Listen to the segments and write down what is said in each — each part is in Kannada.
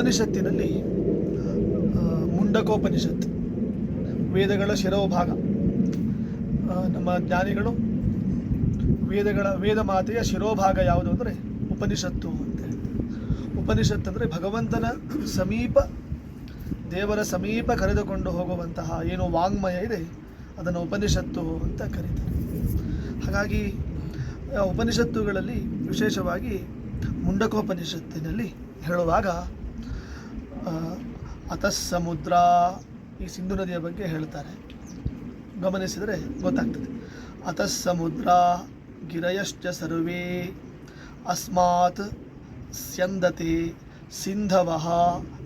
ಉಪನಿಷತ್ತಿನಲ್ಲಿ ಮುಂಡಕೋಪನಿಷತ್ ವೇದಗಳ ಶಿರೋಭಾಗ. ನಮ್ಮ ಜ್ಞಾನಿಗಳು ವೇದಗಳ, ವೇದ ಮಾತೆಯ ಶಿರೋಭಾಗ ಯಾವುದು ಅಂದರೆ ಉಪನಿಷತ್ತು ಅಂತ. ಹೇಳ್ತಾರೆ ಉಪನಿಷತ್ ಅಂದರೆ ಭಗವಂತನ ಸಮೀಪ, ದೇವರ ಸಮೀಪ ಕರೆದುಕೊಂಡು ಹೋಗುವಂತಹ ಏನು ವಾಂಗ್ಮಯ ಇದೆ, ಅದನ್ನು ಉಪನಿಷತ್ತು ಅಂತ ಕರೀತಾರೆ. ಹಾಗಾಗಿ ಉಪನಿಷತ್ತುಗಳಲ್ಲಿ ವಿಶೇಷವಾಗಿ ಮುಂಡಕೋಪನಿಷತ್ತಿನಲ್ಲಿ ಹೇಳುವಾಗ ಆ, ಅತಸ್ಸಮುದ್ರ ಈ ಸಿಂಧು ನದಿಯ ಬಗ್ಗೆ ಹೇಳ್ತಾರೆ. ಗಮನಿಸಿದರೆ ಗೊತ್ತಾಗ್ತದೆ. ಸಮುದ್ರ ಗಿರಯಶ್ಚ ಸರ್ವೇ ಅಸ್ಮಾತ್ ಸ್ಯಂದತೆ ಸಿಂಧವಃ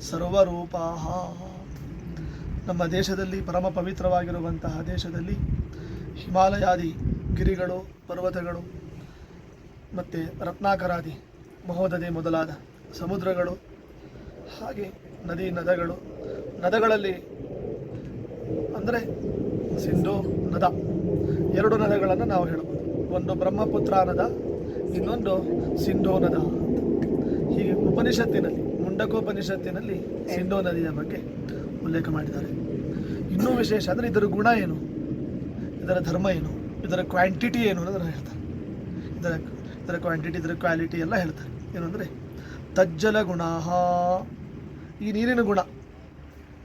ಸರ್ವರೂಪಾ. ನಮ್ಮ ದೇಶದಲ್ಲಿ ಪರಮ ಪವಿತ್ರವಾಗಿರುವಂತಹ ದೇಶದಲ್ಲಿ ಹಿಮಾಲಯಾದಿ ಗಿರಿಗಳು ಪರ್ವತಗಳು ಮತ್ತು ರತ್ನಾಕರಾದಿ ಮಹೋದದೆ ಮೊದಲಾದ ಸಮುದ್ರಗಳು ಹಾಗೆ ನದಿ ನದಗಳು, ನದಗಳಲ್ಲಿ ಅಂದರೆ ಸಿಂಧು, ನದ, ಎರಡು ನದಗಳನ್ನು ನಾವು ಹೇಳ್ಬೋದು. ಒಂದು ಬ್ರಹ್ಮಪುತ್ರ ನದ, ಇನ್ನೊಂದು ಸಿಂಧೂ ನದ ಹೀಗೆ ಉಪನಿಷತ್ತಿನಲ್ಲಿ, ಮುಂಡಕೋಪನಿಷತ್ತಿನಲ್ಲಿ ಸಿಂಧು ನದಿಯ ಬಗ್ಗೆ ಉಲ್ಲೇಖ ಮಾಡಿದ್ದಾರೆ. ಇನ್ನೂ ವಿಶೇಷ ಅಂದರೆ ಇದರ ಗುಣ ಏನು? ಇದರ ಧರ್ಮ ಏನು? ಇದರ ಕ್ವಾಂಟಿಟಿ ಏನು ಅನ್ನೋದನ್ನು ಹೇಳ್ತಾರೆ. ಇದರ ಇದರ ಕ್ವಾಂಟಿಟಿ ಇದರ ಕ್ವಾಲಿಟಿ ಎಲ್ಲ ಹೇಳ್ತಾರೆ. ಏನು ಅಂದರೆ ತಜ್ಜಲ ಗುಣ ಈ ನೀರಿನ ಗುಣ,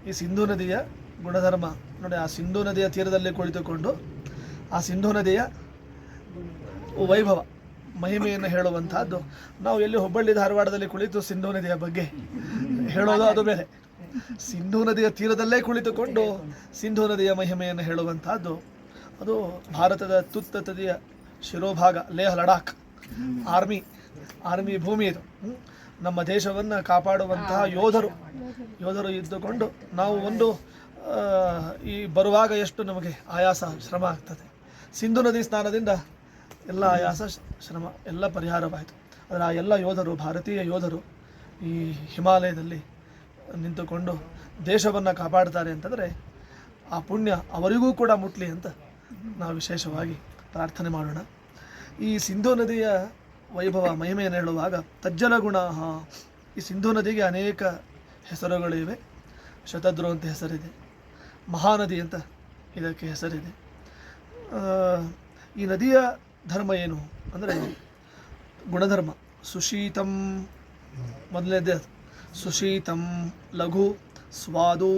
ಈ ಸಿಂಧೂ ನದಿಯ ಗುಣಧರ್ಮ. ನೋಡಿ, ಆ ಸಿಂಧೂ ನದಿಯ ತೀರದಲ್ಲಿ ಕುಳಿತುಕೊಂಡು ಆ ಸಿಂಧೂ ನದಿಯ ವೈಭವ, ಮಹಿಮೆಯನ್ನು ಹೇಳುವಂತಹದ್ದು. ನಾವು ಎಲ್ಲಿ ಹುಬ್ಬಳ್ಳಿ ಧಾರವಾಡದಲ್ಲಿ ಕುಳಿತು ಸಿಂಧೂ ನದಿಯ ಬಗ್ಗೆ ಹೇಳೋದು ಅದು ಬೇರೆ. ಸಿಂಧೂ ನದಿಯ ತೀರದಲ್ಲೇ ಕುಳಿತುಕೊಂಡು ಸಿಂಧೂ ನದಿಯ ಮಹಿಮೆಯನ್ನು ಹೇಳುವಂತಹದ್ದು. ಅದು ಭಾರತದ ತುತ್ತ ತದಿಯ ಶಿರೋಭಾಗ, ಲೇಹ್ ಲಡಾಖ್. ಆರ್ಮಿ ಆರ್ಮಿ ಭೂಮಿ ಇದು. ನಮ್ಮ ದೇಶವನ್ನು ಕಾಪಾಡುವಂತಹ ಯೋಧರು. ಯೋಧರು. ಇದ್ದುಕೊಂಡು ನಾವು ಒಂದು ಈ ಬರುವಾಗ ಎಷ್ಟು ನಮಗೆ ಆಯಾಸ ಶ್ರಮ ಆಗ್ತದೆ. ಸಿಂಧು ನದಿ ಸ್ನಾನದಿಂದ ಎಲ್ಲ ಆಯಾಸ ಶ್ರಮ ಎಲ್ಲ ಪರಿಹಾರವಾಯಿತು. ಆದರೆ ಆ ಎಲ್ಲ ಯೋಧರು ಭಾರತೀಯ ಯೋಧರು ಈ ಹಿಮಾಲಯದಲ್ಲಿ ನಿಂತುಕೊಂಡು ದೇಶವನ್ನು ಕಾಪಾಡ್ತಾರೆ ಅಂತಂದರೆ ಆ ಪುಣ್ಯ ಅವರಿಗೂ ಕೂಡ ಮುಟ್ಲಿ ಅಂತ ನಾವು ವಿಶೇಷವಾಗಿ ಪ್ರಾರ್ಥನೆ ಮಾಡೋಣ. ಈ ಸಿಂಧೂ ನದಿಯ ವೈಭವ ಮಹಿಮೆಯನ್ನು ಹೇಳುವಾಗ ತಜ್ಜಲ ಗುಣ ಈ ಸಿಂಧೂ ನದಿಗೆ ಅನೇಕ ಹೆಸರುಗಳಿವೆ. ಶತದ್ರು ಅಂತ ಹೆಸರಿದೆ. ಮಹಾನದಿ ಅಂತ ಇದಕ್ಕೆ ಹೆಸರಿದೆ. ಈ ನದಿಯ ಧರ್ಮ ಏನು ಅಂದರೆ ಗುಣಧರ್ಮ. ಸುಶೀತಂ, ಮೊದಲನೇದೇ ಸುಶೀತಂ ಲಘು ಸ್ವಾದು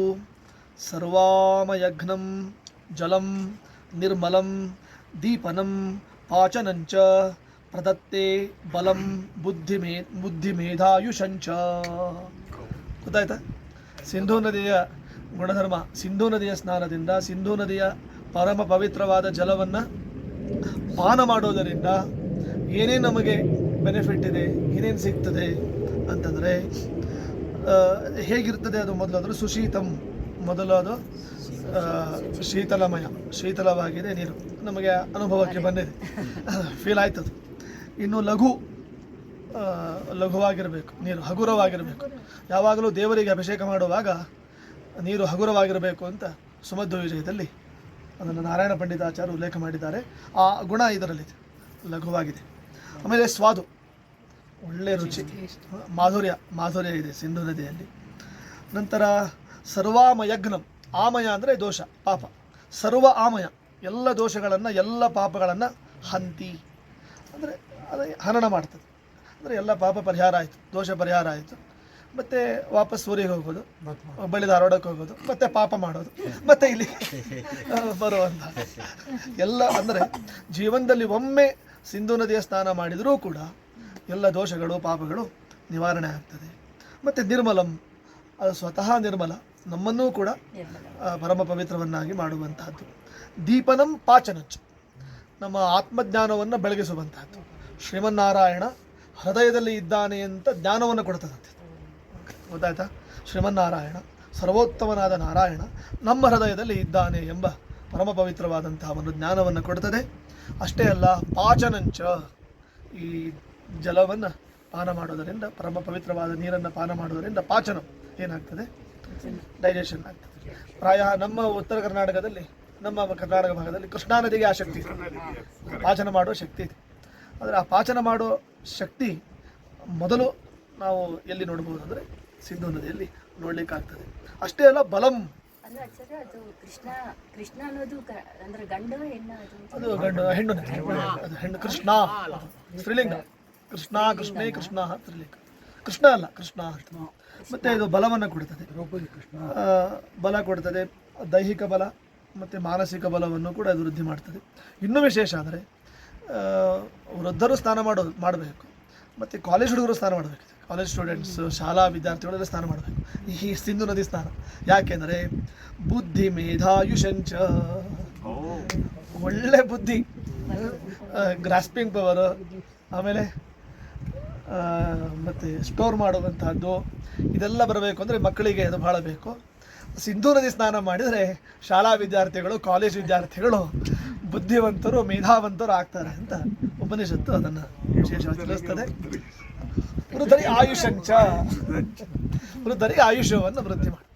ಸರ್ವಾಮಯಘ್ನಂ ಜಲಂ ನಿರ್ಮಲಂ ದೀಪನಂ ಪಾಚನಂಚ ಪ್ರದತ್ತೆ ಬಲಂ ಬುದ್ಧಿ ಬುದ್ಧಿ ಬುದ್ಧಿಮೇಧಾಯುಷಂಚ ಗೊತ್ತಾಯ್ತ? ಸಿಂಧೂ ನದಿಯ ಗುಣಧರ್ಮ ಸಿಂಧೂ ನದಿಯ ಸ್ನಾನದಿಂದ ಸಿಂಧೂ ನದಿಯ ಪರಮ ಪವಿತ್ರವಾದ ಜಲವನ್ನು ಪಾನ ಮಾಡೋದರಿಂದ ಏನೇನು ನಮಗೆ ಬೆನಿಫಿಟ್ ಇದೆ ಏನೇನು ಸಿಗ್ತದೆ ಅಂತಂದರೆ ಹೇಗಿರ್ತದೆ ಅದು ಮೊದಲು? ಅದರ ಸುಶೀತಂ ಮೊದಲು ಅದು ಶೀತಲಮಯ ಶೀತಲವಾಗಿದೆ ನೀರು. ನಮಗೆ ಅನುಭವಕ್ಕೆ ಬಂದಿದೆ. ಫೀಲ್ ಆಯ್ತದು. ಇನ್ನು ಲಘು ಲಘುವಾಗಿರಬೇಕು, ನೀರು ಹಗುರವಾಗಿರಬೇಕು. ಯಾವಾಗಲೂ ದೇವರಿಗೆ ಅಭಿಷೇಕ ಮಾಡುವಾಗ ನೀರು ಹಗುರವಾಗಿರಬೇಕು ಅಂತ ಸುಮಧ್ವ ವಿಜಯದಲ್ಲಿ ಅದನ್ನು ನಾರಾಯಣ ಪಂಡಿತಾಚಾರ್ಯ ಉಲ್ಲೇಖ ಮಾಡಿದ್ದಾರೆ. ಆ ಗುಣ ಇದರಲ್ಲಿದೆ ಲಘುವಾಗಿದೆ. ಆಮೇಲೆ ಸ್ವಾದು, ಒಳ್ಳೆ ರುಚಿ, ಮಾಧುರ್ಯ ಮಾಧುರ್ಯ ಇದೆ ಸಿಂಧು ನದಿಯಲ್ಲಿ. ನಂತರ ಸರ್ವಾಮಯಗ್ನಂ ಆಮಯ ಅಂದರೆ ದೋಷ, ಪಾಪ. ಸರ್ವ ಆಮಯ, ಎಲ್ಲ ದೋಷಗಳನ್ನು, ಎಲ್ಲ ಪಾಪಗಳನ್ನು ಹಂತಿ. ಅಂದರೆ ಅದು ಹನನ ಮಾಡ್ತದೆ. ಅಂದರೆ ಎಲ್ಲ ಪಾಪ ಪರಿಹಾರ ಆಯಿತು, ದೋಷ ಪರಿಹಾರ ಆಯಿತು. ಮತ್ತೆ ವಾಪಸ್ ಊರಿಗೆ ಹೋಗೋದು ಬಳಿ ಧಾರವಾಡಕ್ಕೆ ಹೋಗೋದು, ಮತ್ತೆ ಪಾಪ ಮಾಡೋದು, ಮತ್ತೆ ಇಲ್ಲಿ ಬರುವಂಥ ಎಲ್ಲ ಅಂದರೆ ಜೀವನದಲ್ಲಿ ಒಮ್ಮೆ ಸಿಂಧು ನದಿಯ ಸ್ನಾನ ಮಾಡಿದರೂ ಕೂಡ ಎಲ್ಲ ದೋಷಗಳು, ಪಾಪಗಳು ನಿವಾರಣೆ ಆಗ್ತದೆ. ಮತ್ತು ನಿರ್ಮಲಂ, ಅದು ಸ್ವತಃ ನಿರ್ಮಲ, ನಮ್ಮನ್ನೂ ಕೂಡ ಪರಮ ಪವಿತ್ರವನ್ನಾಗಿ ಮಾಡುವಂತಹದ್ದು. ದೀಪನಂ ಪಾಚನಚ್ಚು. ನಮ್ಮ ಆತ್ಮಜ್ಞಾನವನ್ನು ಬೆಳಗಿಸುವಂತಹದ್ದು. ಶ್ರೀಮನ್ನಾರಾಯಣ ಹೃದಯದಲ್ಲಿ ಇದ್ದಾನೆ ಅಂತ ಜ್ಞಾನವನ್ನು ಕೊಡ್ತದಂತೆ. ಗೊತ್ತಾಯ್ತಾ? ಶ್ರೀಮನ್ನಾರಾಯಣ, ಸರ್ವೋತ್ತಮನಾದ ನಾರಾಯಣ ನಮ್ಮ ಹೃದಯದಲ್ಲಿ ಇದ್ದಾನೆ ಎಂಬ ಪರಮ ಪವಿತ್ರವಾದಂತಹ ಒಂದು ಜ್ಞಾನವನ್ನು ಕೊಡ್ತದೆ. ಅಷ್ಟೇ ಅಲ್ಲ, ಪಾಚನಂಚ ಈ ಜಲವನ್ನು ಪಾನ ಮಾಡೋದರಿಂದ ಪರಮ ಪವಿತ್ರವಾದ ನೀರನ್ನು ಪಾನ ಮಾಡೋದರಿಂದ ಪಾಚನ ಏನಾಗ್ತದೆ? ಡೈಜೆಷನ್ ಆಗ್ತದೆ. ಪ್ರಾಯ ನಮ್ಮ ಉತ್ತರ ಕರ್ನಾಟಕದಲ್ಲಿ, ನಮ್ಮ ಕರ್ನಾಟಕ ಭಾಗದಲ್ಲಿ ಕೃಷ್ಣಾ ನದಿಗೆ ಆ ಶಕ್ತಿ ಇದೆ. ಪಾಚನ ಮಾಡುವ ಶಕ್ತಿ ಇದೆ. ಆದರೆ ಆ ಪಾಚನ ಮಾಡೋ ಶಕ್ತಿ ಮೊದಲು ನಾವು ಎಲ್ಲಿ ನೋಡ್ಬೋದು ಅಂದರೆ ಸಿಂಧು ನದಿಯಲ್ಲಿ ನೋಡ್ಲಿಕ್ಕಾಗ್ತದೆ ಅಷ್ಟೇ ಅಲ್ಲ ಬಲಂ ಅಂದ್ರೆ ಅದು ಕೃಷ್ಣ ಕೃಷ್ಣ ಅನ್ನೋದು ಅಂದ್ರೆ ಗಂಡು ಹೆಣ್ಣು ಅದು ಅದು ಗಂಡು ಹೆಣ್ಣು ನದಿ ಅದು ಹೆಣ್ಣು ಕೃಷ್ಣ ಸ್ತ್ರೀಲಿಂಗ ಕೃಷ್ಣ ಕೃಷ್ಣೇ ಕೃಷ್ಣ ಸ್ತ್ರೀಲಿಂಗ ಕೃಷ್ಣ ಅಲ್ಲ ಕೃಷ್ಣ ಅಂತ ಮತ್ತೆ ಇದು ಬಲವನ್ನು ಕೊಡ್ತದೆ ಬಲ ಕೊಡ್ತದೆ ದೈಹಿಕ ಬಲ ಮತ್ತು ಮಾನಸಿಕ ಬಲವನ್ನು ಕೂಡ ಅಭಿವೃದ್ಧಿ ವೃದ್ಧಿ ಮಾಡ್ತದೆ ಇನ್ನೂ ವಿಶೇಷ ಅಂದರೆ ವೃದ್ಧರು ಸ್ನಾನ ಮಾಡೋ ಮಾಡಬೇಕು. ಮತ್ತು ಕಾಲೇಜ್ ಹುಡುಗರು ಸ್ನಾನ ಮಾಡಬೇಕು. ಕಾಲೇಜ್ ಸ್ಟೂಡೆಂಟ್ಸ್ ಶಾಲಾ ವಿದ್ಯಾರ್ಥಿಗಳೆಲ್ಲ ಸ್ನಾನ ಮಾಡಬೇಕು. ಈ ಸಿಂಧು ನದಿ ಸ್ನಾನ. ಯಾಕೆಂದರೆ ಬುದ್ಧಿ ಮೇಧಾಯುಷಂಚ. ಒಳ್ಳೆ ಬುದ್ಧಿ. ಗ್ರಾಸ್ಪಿಂಗ್ ಪವರ್ ಆಮೇಲೆ ಮತ್ತು ಸ್ಟೋರ್ ಮಾಡುವಂಥದ್ದು ಇದೆಲ್ಲ ಬರಬೇಕು ಅಂದರೆ ಮಕ್ಕಳಿಗೆ ಅದು ಬಹಳ ಬೇಕು. ಸಿಂಧೂ ನದಿ ಸ್ನಾನ ಮಾಡಿದರೆ ಶಾಲಾ ವಿದ್ಯಾರ್ಥಿಗಳು ಕಾಲೇಜ್ ವಿದ್ಯಾರ್ಥಿಗಳು ಬುದ್ಧಿವಂತರು ಮೇಧಾವಂತರು ಆಗ್ತಾರೆ ಅಂತ ಉಪನಿಷತ್ತು ಅದನ್ನು ವಿಶೇಷವಾಗಿ ತಿಳಿಸ್ತದೆ. ವೃದ್ಧರಿಗೆ ಆಯುಷಂಚ. ವೃದ್ಧರಿಗೆ ಆಯುಷ್ಯವನ್ನು ವೃದ್ಧಿ ಮಾಡ್ತಾರೆ